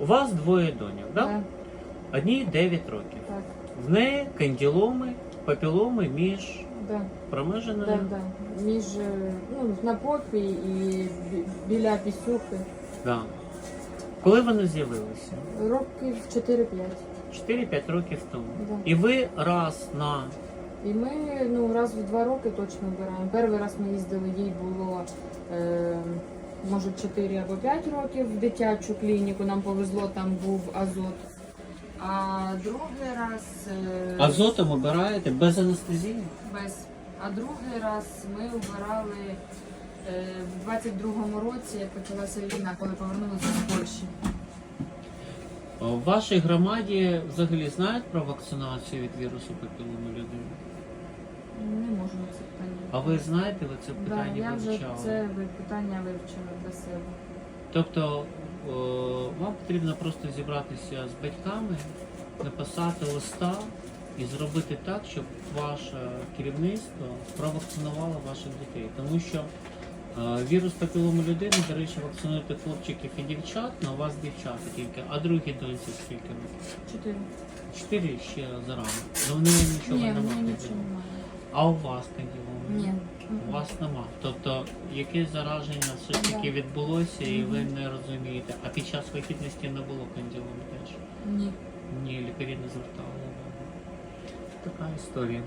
У вас двоє доньок, так? Да, Одній 9 років. так, В неї канділоми, папіломи між да, промеженою. да, да. Між е, ну, на попі і біля пісюхи. Да. Коли вони з'явилися? Років 4-5. 4-5 років тому. Да. І ви раз на І ми ну, раз в два роки точно вбираємо. Перший раз ми їздили, їй було е, може 4 або 5 років в дитячу клініку. Нам повезло, там був азот. А другий раз е, азотом обираєте без анестезії? без. А другий раз ми вбирали е, в 22-му році, як почалася війна, коли повернулися з Польщі. В вашій громаді взагалі знають про вакцинацію від вірусу папіломи людини? Не можу на це питання. А ви знаєте, ви це да, питання я вже вивчали? це ви- питання вивчила для себе. Тобто о, вам потрібно просто зібратися з батьками, написати листа і зробити так, щоб ваше керівництво провакцинувало ваших дітей. Тому що е, вірус папілому людини, до речі, вакцинуєте хлопчиків і дівчат, але у вас дівчата тільки, а другі доньці скільки років? Чотири. Чотири ще зарано. Ну вони нічого Ні, немає. А у вас канділоми? Ні. У вас нема. Тобто якесь зараження все ж таки відбулося і ви не розумієте. А під час вихідності не було канділому теж. Ні. Ні, лікарі не звертали увагу. Така історія.